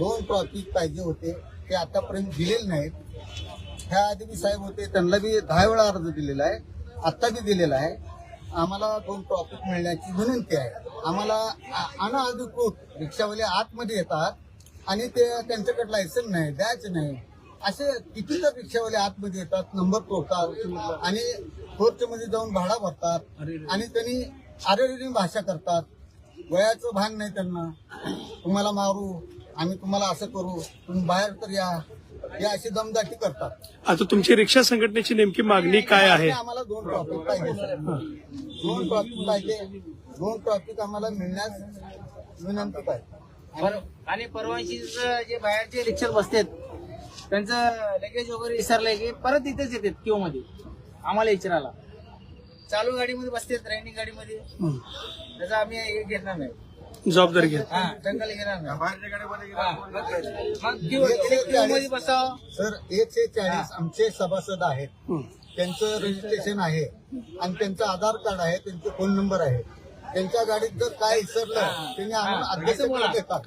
दोन ट्रॉफिक पाहिजे होते ते आतापर्यंत दिलेले नाहीत. ह्या आधी बी साहेब होते त्यांना बी दहा वेळा अर्ज दिलेला आहे आत्ता बी दिलेला आहे. आम्हाला दोन ट्रॉफिक मिळण्याची विनंती आहे. आम्हाला आ- रिक्षावाले आतमध्ये येतात आणि ते त्यांच्याकडे लायसन नाही द्यायचं नाही. असे किती तर रिक्षावाले आतमध्ये येतात नंबर तोडतात आणि मध्ये जाऊन भाडा भरतात आणि त्यांनी आरेरेरी भाषा करतात. वयाचं भान नाही त्यांना. तुम्हाला मारू आम्ही तुम्हाला असं करू तुम्ही बाहेर तर या. हे अशी दमदाटी करतात. आता तुमची रिक्षा संघटनेची नेमकी मागणी काय आहे? आणि आम्हाला दोन ट्रॉफिक पाहिजे. सर. दोन ट्रॉफिक पाहिजे. दोन ट्रॉफिक आम्हाला मिळण्यास विनंती पाहिजे आणि परवानशी जे बाहेरचे रिक्षात बसतात त्यांचं लगेज वगैरे विसरलंय की परत इथेच येतात क्यू मध्ये. आम्हाला विचारायला. चालू गाडीमध्ये बसतात रनिंग गाडीमध्ये. त्याचा आम्ही हे घेणार नाही. जबाबदारी घ्या. हा टंकल घेणार नाही. हा, मग- मग क्यू क्यू मध्ये बसावं. सर एकशे चाळीस आमचे सभासद आहेत. हं. त्यांचं रजिस्ट्रेशन आहे. आणि त्यांचं आधार कार्ड आहे त्यांचे फोन नंबर आहे. त्यांच्या गाडीत जर काय विसरलं त्यांनी आम्हाला हा, अध्यक्ष बोला. देतात.